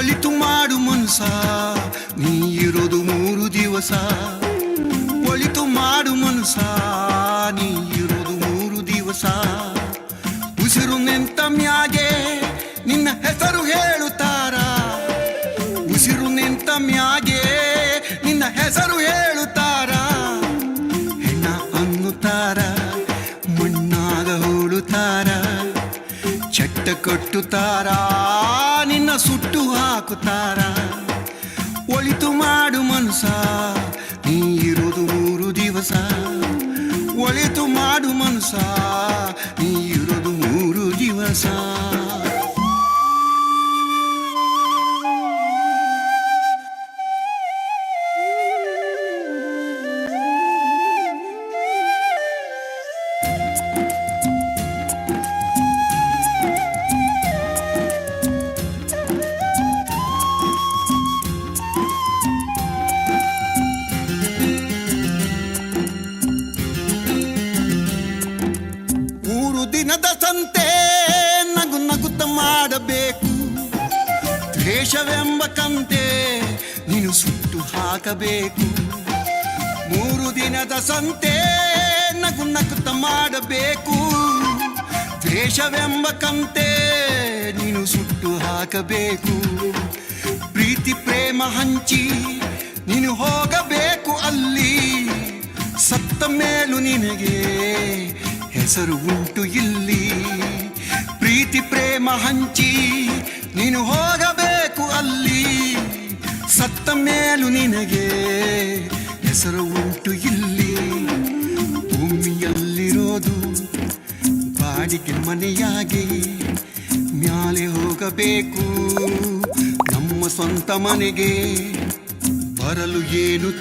ಒಳಿತು ಮಾಡು ಮನ್ಸ ನೀ ಇರೋದು ಮೂರು ದಿವಸ. ಒಳಿತು ಮಾಡು ಮನ್ಸ ನೀ ಇರೋದು ಮೂರು ದಿವಸ. ಉಸಿರು ನಿಂತ ಮ್ಯಾಗೆ ನಿನ್ನ ಹೆಸರು ಹೇಳುತ್ತಾರ. ಉಸಿರು ನಿಂತ ಮ್ಯಾಗೆ ನಿನ್ನ ಹೆಸರು ಹೇಳುತ್ತಾರ. ಹೆಣ್ಣ ಅನ್ನುತ್ತಾರ, ಮಣ್ಣಾಗ ಹೋಳುತ್ತಾರ. ಚಟ್ಟ ಕಟ್ಟುತ್ತಾರ, ನಿನ್ನ ಸುಟ್ಟು ಹಾಕುತ್ತಾರ? ಒಳಿತು ಮಾಡು ಮನಸ ನೀ ಇರುವುದು ಮೂರು ದಿವಸ. ಒಳಿತು ಮಾಡು ಮನಸ ನೀ ಇರುವುದು ಮೂರು ದಿವಸ. ದಿನದ ಸಂತೆ ನಗು ನಗುತ್ತ ಮಾಡಬೇಕು. ದ್ವೇಷವೆಂಬ ಕಂತೆ ನೀನು ಸುಟ್ಟು ಹಾಕಬೇಕು. ಮೂರು ದಿನದ ಸಂತೆ ನಗು ನಗುತ್ತ ಮಾಡಬೇಕು. ದ್ವೇಷವೆಂಬ ಕಂತೆ ನೀನು ಸುಟ್ಟು ಹಾಕಬೇಕು. ಪ್ರೀತಿ ಪ್ರೇಮ ಹಂಚಿ ನೀನು ಹೋಗಬೇಕು ಅಲ್ಲಿ. ಸತ್ತ ಮೇಲೂ ನಿನಗೆ ಹೆಸರು ಉಂಟು ಇಲ್ಲಿ. ಪ್ರೀತಿ ಪ್ರೇಮ ಹಂಚಿ ನೀನು ಹೋಗಬೇಕು ಅಲ್ಲಿ. ಸತ್ತ ಮೇಲೂ ನಿನಗೆ ಹೆಸರು ಉಂಟು ಇಲ್ಲಿ. ಭೂಮಿಯಲ್ಲಿರೋದು ಬಾಡಿಗೆ ಮನೆಯಾಗಿ ಮ್ಯಾಲೆ ಹೋಗಬೇಕು. ನಮ್ಮ ಸ್ವಂತ ಮನೆಗೆ ಬರಲು ಏನು